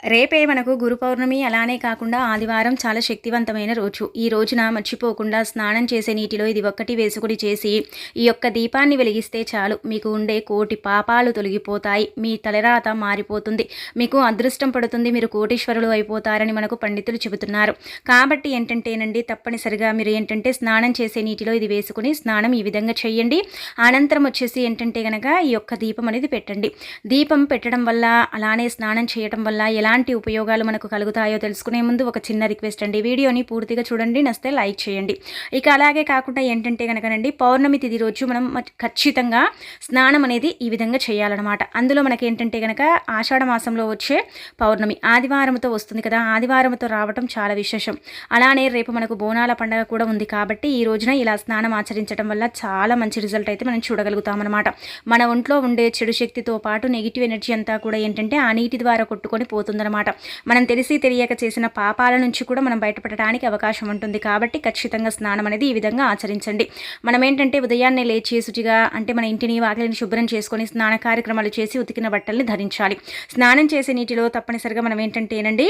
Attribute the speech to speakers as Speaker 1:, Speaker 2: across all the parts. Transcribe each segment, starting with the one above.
Speaker 1: రేపే మనకు గురు పౌర్ణమి అలానే కాకుండా ఆదివారం చాలా శక్తివంతమైన రోజు. ఈ రోజున మర్చిపోకుండా స్నానం చేసే నీటిలో ఇది ఒక్కటి వేసుకుని చేసి ఈ యొక్క దీపాన్ని వెలిగిస్తే చాలు. మీకు ఉండే కోటి పాపాలు తొలగిపోతాయి. మీ తలరాత మారిపోతుంది. మీకు అదృష్టం పడుతుంది. మీరు కోటీశ్వరులు అయిపోతారని మనకు పండితులు చెబుతున్నారు. కాబట్టి ఏంటంటేనండి తప్పనిసరిగా మీరు ఏంటంటే స్నానం చేసే నీటిలో ఇది వేసుకుని స్నానం ఈ విధంగా చేయండి. అనంతరం వచ్చేసి ఏంటంటే కనుక ఈ యొక్క దీపం అనేది పెట్టండి. దీపం పెట్టడం వల్ల అలానే స్నానం చేయడం వల్ల ఎలా ఎలాంటి ఉపయోగాలు మనకు కలుగుతాయో తెలుసుకునే ముందు ఒక చిన్న రిక్వెస్ట్ అండి. వీడియోని పూర్తిగా చూడండి నస్తే లైక్ చేయండి. ఇక అలాగే కాకుండా ఏంటంటే కనుకనండి పౌర్ణమి తిది రోజు మనం ఖచ్చితంగా స్నానం అనేది ఈ విధంగా చేయాలన్నమాట. అందులో మనకి ఏంటంటే కనుక ఆషాఢ మాసంలో వచ్చే పౌర్ణమి ఆదివారంతో వస్తుంది కదా ఆదివారంతో రావటం చాలా విశేషం. అలానే రేపు మనకు బోనాల పండుగ కూడా ఉంది కాబట్టి ఈ రోజున ఇలా స్నానం ఆచరించడం వల్ల చాలా మంచి రిజల్ట్ అయితే మనం చూడగలుగుతాం అనమాట మన ఒంట్లో ఉండే చెడు శక్తితో పాటు నెగిటివ్ ఎనర్జీ అంతా కూడా ఏంటంటే ఆ నీటి ద్వారా కొట్టుకొని పోతుంది. ఉంటుందన్నమాట మనం తెలిసి తెలియక చేసిన పాపాల నుంచి కూడా మనం బయటపడటానికి అవకాశం ఉంటుంది. కాబట్టి ఖచ్చితంగా స్నానం అనేది ఈ విధంగా ఆచరించండి. మనం ఏంటంటే ఉదయాన్నే లేచి శుచిగా అంటే మన ఇంటిని వాకిలిని శుభ్రం చేసుకొని స్నాన కార్యక్రమాలు చేసి ఉతికిన బట్టల్ని ధరించాలి. స్నానం చేసే నీటిలో తప్పనిసరిగా మనం ఏంటంటేనండి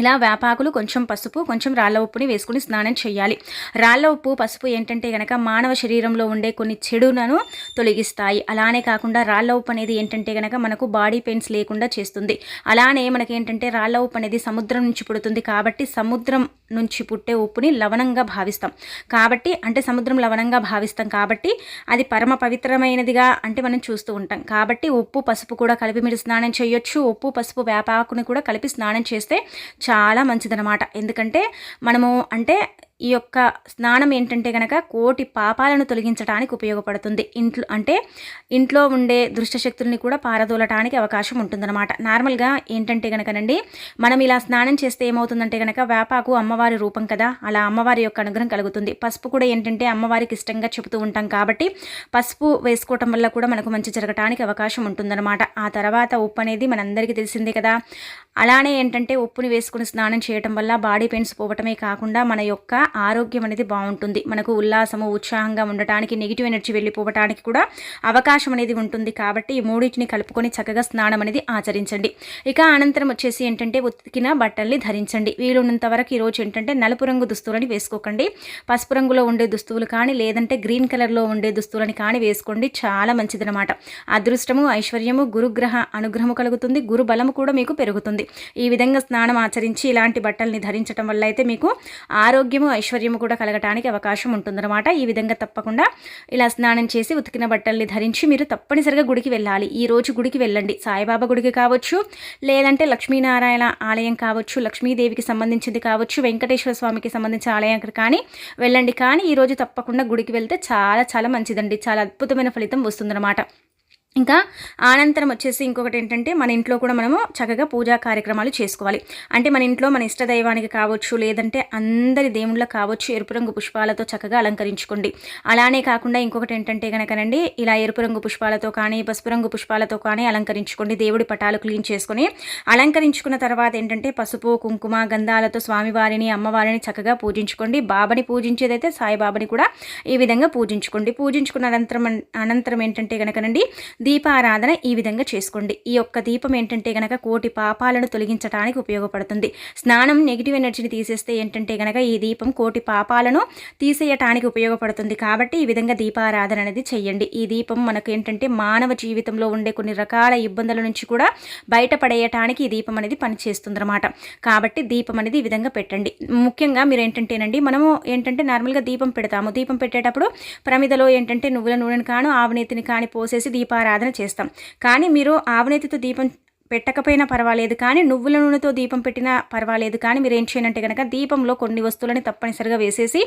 Speaker 1: ఇలా వేపాకులు కొంచెం పసుపు కొంచెం రాళ్ళ ఉప్పుని వేసుకుని స్నానం చేయాలి. రాళ్ళ ఉప్పు పసుపు ఏంటంటే కనుక మానవ శరీరంలో ఉండే కొన్ని చెడులను తొలగిస్తాయి. అలానే కాకుండా రాళ్ళ ఉప్పు అనేది ఏంటంటే కనుక మనకు బాడీ పెయిన్స్ లేకుండా చేస్తుంది. అలానే మనకి ఏంటంటే రాళ్ళ ఉప్పు అనేది సముద్రం నుంచి పుడుతుంది కాబట్టి సముద్రం నుంచి పుట్టే ఉప్పుని లవణంగా భావిస్తాం. కాబట్టి అంటే సముద్రం లవణంగా భావిస్తాం కాబట్టి అది పరమ పవిత్రమైనదిగా అంటే మనం చూస్తూ ఉంటాం. కాబట్టి ఉప్పు పసుపు కూడా కలిపి మీరు స్నానం చేయొచ్చు. ఉప్పు పసుపు వేపాకుని కూడా కలిపి స్నానం చేస్తే చాలా మంచిదనమాట ఎందుకంటే మనము అంటే ఈ యొక్క స్నానం ఏంటంటే కనుక కోటి పాపాలను తొలగించడానికి ఉపయోగపడుతుంది. ఇంట్లో అంటే ఇంట్లో ఉండే దుష్టశక్తుల్ని కూడా పారదోలటానికి అవకాశం ఉంటుందన్నమాట. నార్మల్గా ఏంటంటే కనుకనండి మనం ఇలా స్నానం చేస్తే ఏమవుతుందంటే కనుక వేపాకు అమ్మవారి రూపం కదా అలా అమ్మవారి యొక్క అనుగ్రహం కలుగుతుంది. పసుపు కూడా ఏంటంటే అమ్మవారికి ఇష్టంగా చెబుతూ ఉంటాం కాబట్టి పసుపు వేసుకోవటం వల్ల కూడా మనకు మంచి జరగటానికి అవకాశం ఉంటుందన్నమాట. ఆ తర్వాత ఉప్పు అనేది మనందరికీ తెలిసిందే కదా. అలానే ఏంటంటే ఉప్పుని వేసుకుని స్నానం చేయటం వల్ల బాడీ పెయిన్స్ పోవటమే కాకుండా మన యొక్క ఆరోగ్యం అనేది బాగుంటుంది. మనకు ఉల్లాసము ఉత్సాహంగా ఉండటానికి నెగిటివ్ ఎనర్జీ వెళ్ళిపోవటానికి కూడా అవకాశం అనేది ఉంటుంది. కాబట్టి ఈ మూడింటిని కలుపుకొని చక్కగా స్నానం అనేది ఆచరించండి. ఇక అనంతరం వచ్చేసి ఏంటంటే ఉతికిన బట్టల్ని ధరించండి. వీలున్నంత వరకు ఈరోజు ఏంటంటే నలుపు రంగు దుస్తులని వేసుకోకండి. పసుపు రంగులో ఉండే దుస్తువులు కానీ లేదంటే గ్రీన్ కలర్లో ఉండే దుస్తువులని కానీ వేసుకోండి. చాలా మంచిదనమాట అదృష్టము ఐశ్వర్యము గురుగ్రహ అనుగ్రహము కలుగుతుంది. గురు బలము కూడా మీకు పెరుగుతుంది. ఈ విధంగా స్నానం ఆచరించి ఇలాంటి బట్టల్ని ధరించడం వల్ల అయితే మీకు ఆరోగ్యము ఐశ్వర్యము కూడా కలగటానికి అవకాశం ఉంటుందన్నమాట. ఈ విధంగా తప్పకుండా ఇలా స్నానం చేసి ఉతికిన బట్టల్ని ధరించి మీరు తప్పనిసరిగా గుడికి వెళ్ళాలి. ఈ రోజు గుడికి వెళ్ళండి. సాయిబాబా గుడికి కావచ్చు లేదంటే లక్ష్మీనారాయణ ఆలయం కావచ్చు లక్ష్మీదేవికి సంబంధించింది కావచ్చు వెంకటేశ్వర స్వామికి సంబంధించిన ఆలయం కానీ వెళ్ళండి. కానీ ఈరోజు తప్పకుండా గుడికి వెళ్తే చాలా చాలా మంచిదండి. చాలా అద్భుతమైన ఫలితం వస్తుందన్నమాట. ఇంకా అనంతరం వచ్చేసి ఇంకొకటి ఏంటంటే మన ఇంట్లో కూడా మనము చక్కగా పూజా కార్యక్రమాలు చేసుకోవాలి. అంటే మన ఇంట్లో మన ఇష్ట దైవానికి కావచ్చు లేదంటే అందరి దేవుళ్ళకి కావచ్చు ఎరుపు రంగు పుష్పాలతో చక్కగా అలంకరించుకోండి. అలానే కాకుండా ఇంకొకటి ఏంటంటే కనుకనండి ఇలా ఎరుపు రంగు పుష్పాలతో కానీ పసుపు రంగు పుష్పాలతో కానీ అలంకరించుకోండి. దేవుడి పటాలు క్లీన్ చేసుకొని అలంకరించుకున్న తర్వాత ఏంటంటే పసుపు కుంకుమ గంధాలతో స్వామివారిని అమ్మవారిని చక్కగా పూజించుకోండి. బాబాని పూజించేదైతే సాయిబాబాని కూడా ఈ విధంగా పూజించుకోండి. పూజించుకున్న అనంతరం అనంతరం ఏంటంటే కనుకనండి దీపారాధన ఈ విధంగా చేసుకోండి. ఈ యొక్క దీపం ఏంటంటే గనక కోటి పాపాలను తొలగించడానికి ఉపయోగపడుతుంది. స్నానం నెగిటివ్ ఎనర్జీని తీసేస్తే ఏంటంటే గనక ఈ దీపం కోటి పాపాలను తీసేయటానికి ఉపయోగపడుతుంది. కాబట్టి ఈ విధంగా దీపారాధన అనేది చెయ్యండి ఈ దీపం మనకు ఏంటంటే మానవ జీవితంలో ఉండే కొన్ని రకాల ఇబ్బందుల నుంచి కూడా బయటపడేయటానికి ఈ దీపం అనేది పనిచేస్తుందన్నమాట. కాబట్టి దీపం అనేది ఈ విధంగా పెట్టండి. ముఖ్యంగా మీరు ఏంటంటేనండి మనము ఏంటంటే నార్మల్గా దీపం పెడతాము. దీపం పెట్టేటప్పుడు ప్రమిదలో ఏంటంటే నువ్వుల నూనెను కాను ఆవునేతిని కాని పోసేసి దీపారాధన ప్రార్థన చేస్తాం. కానీ మీరు ఆవనేతితో దీపం పెట్టకపోయినా పర్వాలేదు. కానీ నువ్వుల నూనెతో దీపం పెట్టినా పర్వాలేదు. కానీ మీరు ఏం చేయనంటే కనుక దీపంలో కొన్ని వస్తువులని తప్పనిసరిగా వేసేసి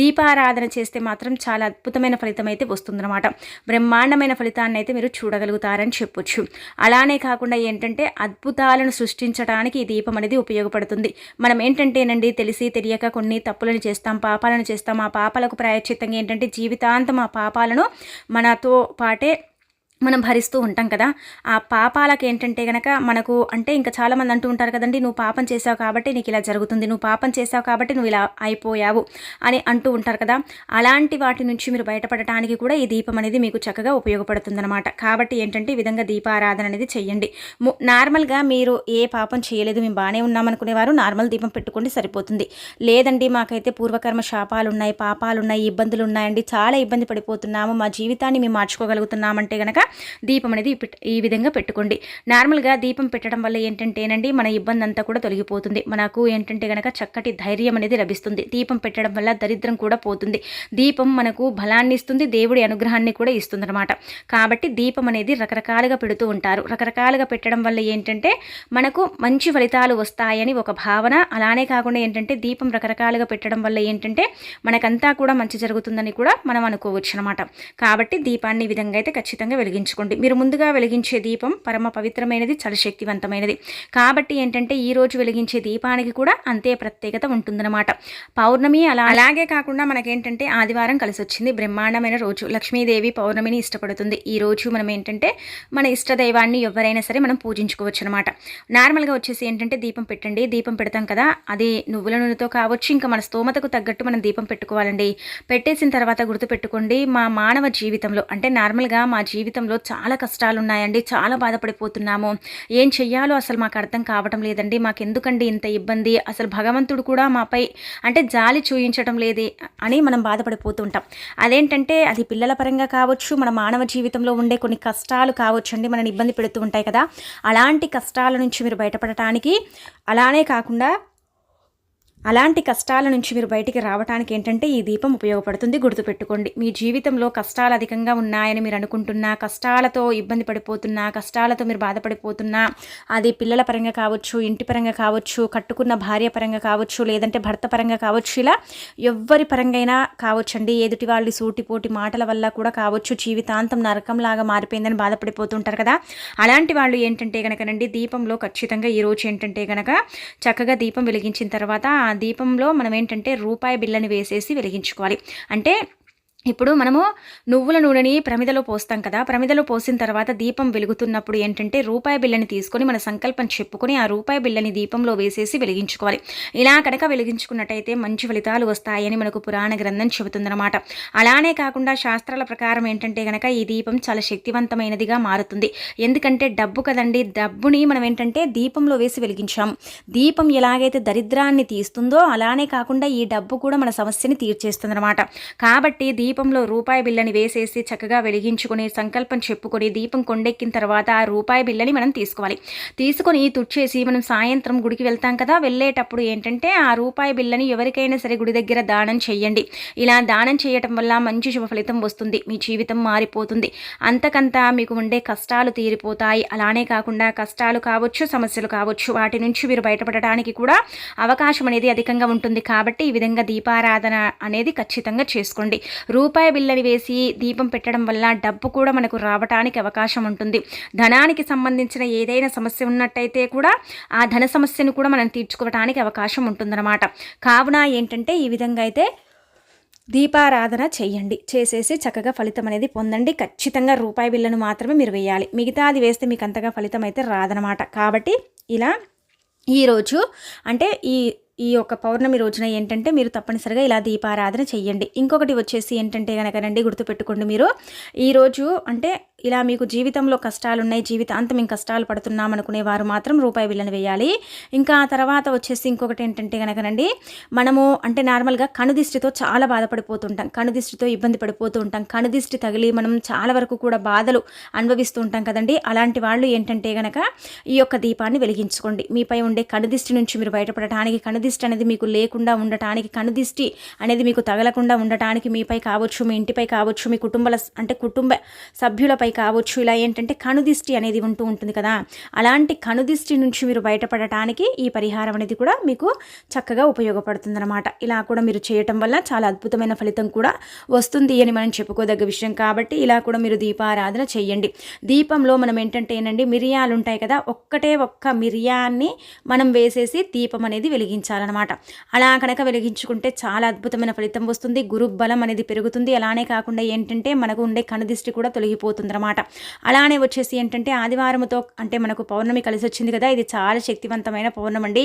Speaker 1: దీపారాధన చేస్తే మాత్రం చాలా అద్భుతమైన ఫలితం అయితే వస్తుందన్నమాట. బ్రహ్మాండమైన ఫలితాన్ని అయితే మీరు చూడగలుగుతారని చెప్పొచ్చు. అలానే కాకుండా ఏంటంటే అద్భుతాలను సృష్టించడానికి ఈ దీపం అనేది ఉపయోగపడుతుంది. మనం ఏంటంటేనండి తెలిసి తెలియక కొన్ని తప్పులను చేస్తాం పాపాలను చేస్తాం. ఆ పాపాలకు ప్రాయశ్చిత్తంగా ఏంటంటే జీవితాంతం ఆ పాపాలను మనతో పాటే మనం భరిస్తూ ఉంటాం కదా ఆ పాపాలకు ఏంటంటే గనక మనకు అంటే ఇంకా చాలామంది అంటూ ఉంటారు కదండి నువ్వు పాపం చేసావు కాబట్టి నీకు ఇలా జరుగుతుంది నువ్వు పాపం చేసావు కాబట్టి నువ్వు ఇలా అయిపోయావు అని అంటూ ఉంటారు కదా. అలాంటి వాటి నుంచి మీరు బయటపడటానికి కూడా ఈ దీపం అనేది మీకు చక్కగా ఉపయోగపడుతుందన్నమాట. కాబట్టి ఏంటంటే ఈ విధంగా దీపారాధన అనేది చెయ్యండి. నార్మల్గా మీరు ఏ పాపం చేయలేదు మేము బాగానే ఉన్నామనుకునేవారు నార్మల్ దీపం పెట్టుకోండి సరిపోతుంది. లేదండి మాకైతే పూర్వకర్మ శాపాలు ఉన్నాయి పాపాలు ఉన్నాయి ఇబ్బందులు ఉన్నాయండి చాలా ఇబ్బంది పడిపోతున్నాము మా జీవితాన్ని మేము మార్చుకోగలుగుతున్నామంటే గనక దీపం అనేది ఈ విధంగా పెట్టుకోండి. నార్మల్గా దీపం పెట్టడం వల్ల ఏంటంటేనండి మన ఇబ్బంది అంతా కూడా తొలగిపోతుంది. మనకు ఏంటంటే కనుక చక్కటి ధైర్యం అనేది లభిస్తుంది. దీపం పెట్టడం వల్ల దరిద్రం కూడా పోతుంది. దీపం మనకు బలాన్ని ఇస్తుంది దేవుడి అనుగ్రహాన్ని కూడా ఇస్తుంది అనమాట కాబట్టి దీపం అనేది రకరకాలుగా పెడుతూ ఉంటారు. రకరకాలుగా పెట్టడం వల్ల ఏంటంటే మనకు మంచి ఫలితాలు వస్తాయని ఒక భావన. అలానే కాకుండా ఏంటంటే దీపం రకరకాలుగా పెట్టడం వల్ల ఏంటంటే మనకంతా కూడా మంచి జరుగుతుందని కూడా మనం అనుకోవచ్చు అనమాట కాబట్టి దీపాన్ని ఈ విధంగా అయితే ఖచ్చితంగా వెలిగి వెలిగించుకోండి. మీరు ముందుగా వెలిగించే దీపం పరమ పవిత్రమైనది చాలా శక్తివంతమైనది కాబట్టి ఏంటంటే ఈ రోజు వెలిగించే దీపానికి కూడా అంతే ప్రత్యేకత ఉంటుందన్నమాట. పౌర్ణమి అలా అలాగే కాకుండా మనకేంటంటే ఆదివారం కలిసి వచ్చింది బ్రహ్మాండమైన రోజు. లక్ష్మీదేవి పౌర్ణమిని ఇష్టపడుతుంది. ఈ రోజు మనం ఏంటంటే మన ఇష్టదైవాన్ని ఎవరైనా సరే మనం పూజించుకోవచ్చు అనమాట నార్మల్గా వచ్చేసి ఏంటంటే దీపం పెట్టండి దీపం పెడతాం కదా అది నువ్వుల నూనెతో కావచ్చు ఇంకా మన స్తోమతకు తగ్గట్టు మనం దీపం పెట్టుకోవాలండి. పెట్టేసిన తర్వాత గుర్తుపెట్టుకోండి మా మానవ జీవితంలో అంటే నార్మల్గా మా జీవితం జీవితంలో చాలా కష్టాలు ఉన్నాయండి చాలా బాధపడిపోతున్నాము. ఏం చెయ్యాలో అసలు మాకు అర్థం కావటం లేదండి. మాకు ఎందుకండి ఇంత ఇబ్బంది? అసలు భగవంతుడు కూడా మాపై అంటే జాలి చూయించడం లేదే అని మనం బాధపడిపోతుంటాం. అదేంటంటే అది పిల్లల పరంగా కావచ్చు మన మానవ జీవితంలో ఉండే కొన్ని కష్టాలు కావచ్చు అండి మనని ఇబ్బంది పెడుతూ ఉంటాయి కదా. అలాంటి కష్టాల నుంచి మీరు బయటపడటానికి అలానే కాకుండా అలాంటి కష్టాల నుంచి మీరు బయటికి రావడానికి ఏంటంటే ఈ దీపం ఉపయోగపడుతుంది. గుర్తుపెట్టుకోండి. మీ జీవితంలో కష్టాలు అధికంగా ఉన్నాయని మీరు అనుకుంటున్నా కష్టాలతో ఇబ్బంది పడిపోతున్నా కష్టాలతో మీరు బాధపడిపోతున్నా అది పిల్లల పరంగా కావచ్చు ఇంటి పరంగా కావచ్చు కట్టుకున్న భార్య పరంగా కావచ్చు లేదంటే భర్త పరంగా కావచ్చు ఇలా ఎవ్వరి పరంగా కావచ్చండి. ఎదుటి వాళ్ళు సూటిపోటి మాటల వల్ల కూడా కావచ్చు. జీవితాంతం నరకంలాగా మారిపోయిందని బాధపడిపోతుంటారు కదా. అలాంటి వాళ్ళు ఏంటంటే కనుకనండి దీపంలో ఖచ్చితంగా ఈరోజు ఏంటంటే కనుక చక్కగా దీపం వెలిగించిన తర్వాత దీపంలో మనం ఏంటంటే రూపాయి బిల్లని వేసేసి వెలిగించుకోవాలి. అంటే ఇప్పుడు మనము నువ్వుల నూనెని ప్రమిదలో పోస్తాం కదా ప్రమిదలో పోసిన తర్వాత దీపం వెలుగుతున్నప్పుడు ఏంటంటే రూపాయి బిల్లని తీసుకొని మన సంకల్పం చెప్పుకొని ఆ రూపాయి బిల్లని దీపంలో వేసేసి వెలిగించుకోవాలి. ఇలా కనుక వెలిగించుకున్నట్టయితే మంచి ఫలితాలు వస్తాయని మనకు పురాణ గ్రంథం చెబుతుందన్నమాట. అలానే కాకుండా శాస్త్రాల ప్రకారం ఏంటంటే కనుక ఈ దీపం చాలా శక్తివంతమైనదిగా మారుతుంది. ఎందుకంటే డబ్బు కదండి డబ్బుని మనం ఏంటంటే దీపంలో వేసి వెలిగించాము దీపం ఎలాగైతే దరిద్రాన్ని తీస్తుందో అలానే కాకుండా ఈ డబ్బు కూడా మన సమస్యని తీర్చేస్తుందన్నమాట. కాబట్టి దీపం దీపంలో రూపాయి బిల్లని వేసేసి చక్కగా వెలిగించుకొని సంకల్పం చెప్పుకొని దీపం కొండెక్కిన తర్వాత ఆ రూపాయి బిల్లని మనం తీసుకోవాలి. తీసుకొని తుడిచేసి మనం సాయంత్రం గుడికి వెళ్తాం కదా వెళ్ళేటప్పుడు ఏంటంటే ఆ రూపాయి బిల్లని ఎవరికైనా సరే గుడి దగ్గర దానం చేయండి. ఇలా దానం చేయటం వల్ల మంచి శుభ ఫలితం వస్తుంది. మీ జీవితం మారిపోతుంది. అంతకంతా మీకు ఉండే కష్టాలు తీరిపోతాయి. అలానే కాకుండా కష్టాలు కావచ్చు సమస్యలు కావచ్చు వాటి నుంచి మీరు బయటపడటానికి కూడా అవకాశం అనేది అధికంగా ఉంటుంది. కాబట్టి ఈ విధంగా దీపారాధన అనేది ఖచ్చితంగా చేసుకోండి. రూ రూపాయి బిల్లని వేసి దీపం పెట్టడం వల్ల డబ్బు కూడా మనకు రావటానికి అవకాశం ఉంటుంది. ధనానికి సంబంధించిన ఏదైనా సమస్య ఉన్నట్టయితే కూడా ఆ ధన సమస్యను కూడా మనం తీర్చుకోవడానికి అవకాశం ఉంటుందన్నమాట. కావున ఏంటంటే ఈ విధంగా అయితే దీపారాధన చేయండి. చేసేసి చక్కగా ఫలితం అనేది పొందండి. ఖచ్చితంగా రూపాయి బిల్లను మాత్రమే మీరు వేయాలి. మిగతా అది వేస్తే మీకు అంతగా ఫలితం అయితే రాదనమాట కాబట్టి ఇలా ఈరోజు అంటే ఈ ఈ యొక్క పౌర్ణమి రోజున ఏంటంటే మీరు తప్పనిసరిగా ఇలా దీపారాధన చెయ్యండి. ఇంకొకటి వచ్చేసి ఏంటంటే కనుకనండి గుర్తుపెట్టుకోండి మీరు. ఈరోజు అంటే ఇలా మీకు జీవితంలో కష్టాలు ఉన్నాయి జీవితాంతం మేము కష్టాలు పడుతున్నాం అనుకునే వారు మాత్రం రూపాయి బిల్లను వేయాలి. ఇంకా ఆ తర్వాత వచ్చేసి ఇంకొకటి ఏంటంటే కనుకనండి మనము అంటే నార్మల్గా కనుదిష్టితో చాలా బాధపడిపోతుంటాం. కనుదిష్టితో ఇబ్బంది పడిపోతూ ఉంటాం. కనుదిష్టి తగిలి మనం చాలా వరకు కూడా బాధలు అనుభవిస్తూ ఉంటాం కదండి. అలాంటి వాళ్ళు ఏంటంటే కనుక ఈ యొక్క దీపాన్ని వెలిగించుకోండి. మీపై ఉండే కనుదిష్టి నుంచి మీరు బయటపడటానికి కనుదిష్టి అనేది మీకు లేకుండా ఉండటానికి కనుదిష్టి అనేది మీకు తగలకుండా ఉండటానికి మీపై కావచ్చు మీ ఇంటిపై కావచ్చు మీ కుటుంబ అంటే కుటుంబ సభ్యులపై కావచ్చు ఇలా ఏంటంటే కనుదిష్టి అనేది ఉంటూ ఉంటుంది కదా. అలాంటి కనుదిష్టి నుంచి మీరు బయటపడటానికి ఈ పరిహారం అనేది కూడా మీకు చక్కగా ఉపయోగపడుతుంది అనమాట ఇలా కూడా మీరు చేయటం వల్ల చాలా అద్భుతమైన ఫలితం కూడా వస్తుంది అని మనం చెప్పుకోదగ్గ విషయం. కాబట్టి ఇలా కూడా మీరు దీపారాధన చేయండి దీపంలో మనం ఏంటంటే ఏనండి మిరియాలు ఉంటాయి కదా ఒక్కటే ఒక్క మిరియాన్ని మనం వేసేసి దీపం అనేది వెలిగించాలన్నమాట. అలా కనుక వెలిగించుకుంటే చాలా అద్భుతమైన ఫలితం వస్తుంది. గురు బలం అనేది పెరుగుతుంది. అలానే కాకుండా ఏంటంటే మనకు ఉండే కనుదిష్టి కూడా తొలగిపోతుంది ఉంటుందన్నమాట అలానే వచ్చేసి ఏంటంటే ఆదివారంతో అంటే మనకు పౌర్ణమి కలిసి వచ్చింది కదా ఇది చాలా శక్తివంతమైన పౌర్ణమి అండి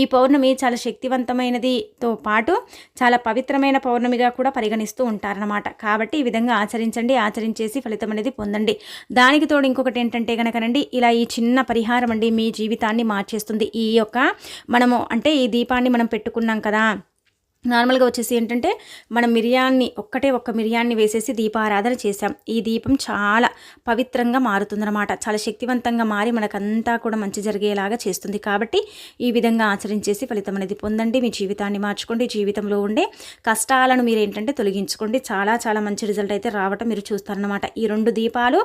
Speaker 1: ఈ పౌర్ణమి చాలా శక్తివంతమైనదితో పాటు చాలా పవిత్రమైన పౌర్ణమిగా కూడా పరిగణిస్తూ ఉంటారనమాట కాబట్టి ఈ విధంగా ఆచరించండి ఆచరించేసి ఫలితం అనేది పొందండి. దానికి తోడు ఇంకొకటి ఏంటంటే కనుకనండి ఇలా ఈ చిన్న పరిహారం అండి మీ జీవితాన్ని మార్చేస్తుంది. ఈ యొక్క మనము అంటే ఈ దీపాన్ని మనం పెట్టుకున్నాం కదా నార్మల్గా వచ్చేసి ఏంటంటే మనం మిరియాన్ని ఒక్కటే ఒక్క మిరియాన్ని వేసేసి దీపారాధన చేసాం ఈ దీపం చాలా పవిత్రంగా మారుతుందన్నమాట. చాలా శక్తివంతంగా మారి మనకంతా కూడా మంచి జరిగేలాగా చేస్తుంది. కాబట్టి ఈ విధంగా ఆచరించేసి ఫలితం అనేది పొందండి. మీ జీవితాన్ని మార్చుకోండి. జీవితంలో ఉండే కష్టాలను మీరు ఏంటంటే తొలగించుకోండి. చాలా చాలా మంచి రిజల్ట్ అయితే రావటం మీరు చూస్తారనమాట ఈ రెండు దీపాలు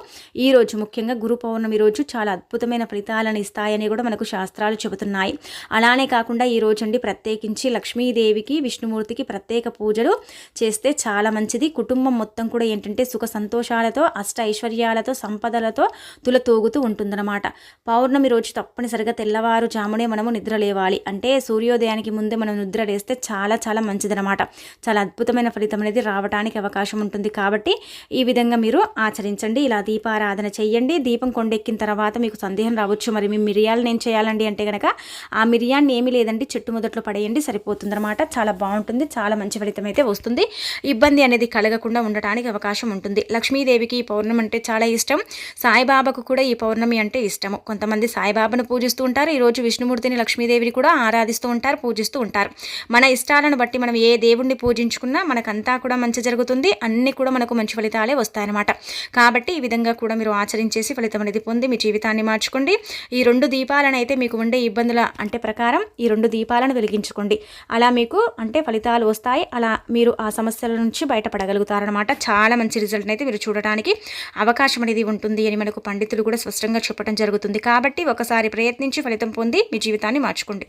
Speaker 1: ఈ రోజు ముఖ్యంగా గురు పౌర్ణమి రోజు చాలా అద్భుతమైన ఫలితాలను ఇస్తాయని కూడా మనకు శాస్త్రాలు చెబుతున్నాయి. అలానే కాకుండా ఈ రోజు అండి ప్రత్యేకించి లక్ష్మీదేవికి విష్ణు విష్ణుమూర్తికి ప్రత్యేక పూజలు చేస్తే చాలా మంచిది. కుటుంబం మొత్తం కూడా ఏంటంటే సుఖ సంతోషాలతో అష్ట ఐశ్వర్యాలతో సంపదలతో తులతూగుతూ ఉంటుందన్నమాట. పౌర్ణమి రోజు తప్పనిసరిగా తెల్లవారుజామునే మనము నిద్ర లేవాలి. అంటే సూర్యోదయానికి ముందే మనం నిద్ర లేస్తే చాలా చాలా మంచిదనమాట చాలా అద్భుతమైన ఫలితం అనేది రావడానికి అవకాశం ఉంటుంది కాబట్టి ఈ విధంగా మీరు ఆచరించండి. ఇలా దీపారాధన చేయండి దీపం కొండెక్కిన తర్వాత మీకు సందేహం రావచ్చు. మరి మీ మిరియాలు నేను చేయాలండి అంటే కనుక ఆ మిరియాన్ని ఏమీ లేదండి. చెట్టు మొదట్లో పడేయండి. సరిపోతుందన్నమాట. చాలా బాగుంటుంది. బాగుంటుంది. చాలా మంచి ఫలితం అయితే వస్తుంది. ఇబ్బంది అనేది కలగకుండా ఉండటానికి అవకాశం ఉంటుంది. లక్ష్మీదేవికి ఈ పౌర్ణమి అంటే చాలా ఇష్టం. సాయిబాబాకు కూడా ఈ పౌర్ణమి అంటే ఇష్టము. కొంతమంది సాయిబాబాను పూజిస్తూ ఉంటారు. ఈరోజు విష్ణుమూర్తిని లక్ష్మీదేవిని కూడా ఆరాధిస్తూ ఉంటారు పూజిస్తూ ఉంటారు. మన ఇష్టాలను బట్టి మనం ఏ దేవుణ్ణి పూజించుకున్నా మనకంతా కూడా మంచి జరుగుతుంది. అన్నీ కూడా మనకు మంచి ఫలితాలే వస్తాయన్నమాట. కాబట్టి ఈ విధంగా కూడా మీరు ఆచరించేసి ఫలితం అనేది పొంది మీ జీవితాన్ని మార్చుకోండి. ఈ రెండు దీపాలను అయితే మీకు ఉండే ఇబ్బందుల అంటే ప్రకారం ఈ రెండు దీపాలను వెలిగించుకోండి. అలా మీకు అంటే ఫలితాలు వస్తాయి. అలా మీరు ఆ సమస్యల నుంచి బయటపడగలుగుతారనమాట చాలా మంచి రిజల్ట్ అయితే మీరు చూడటానికి అవకాశం అనేది ఉంటుంది అని మనకు పండితులు కూడా స్పష్టంగా చెప్పడం జరుగుతుంది. కాబట్టి ఒకసారి ప్రయత్నించి ఫలితం పొంది మీ జీవితాన్ని మార్చుకోండి.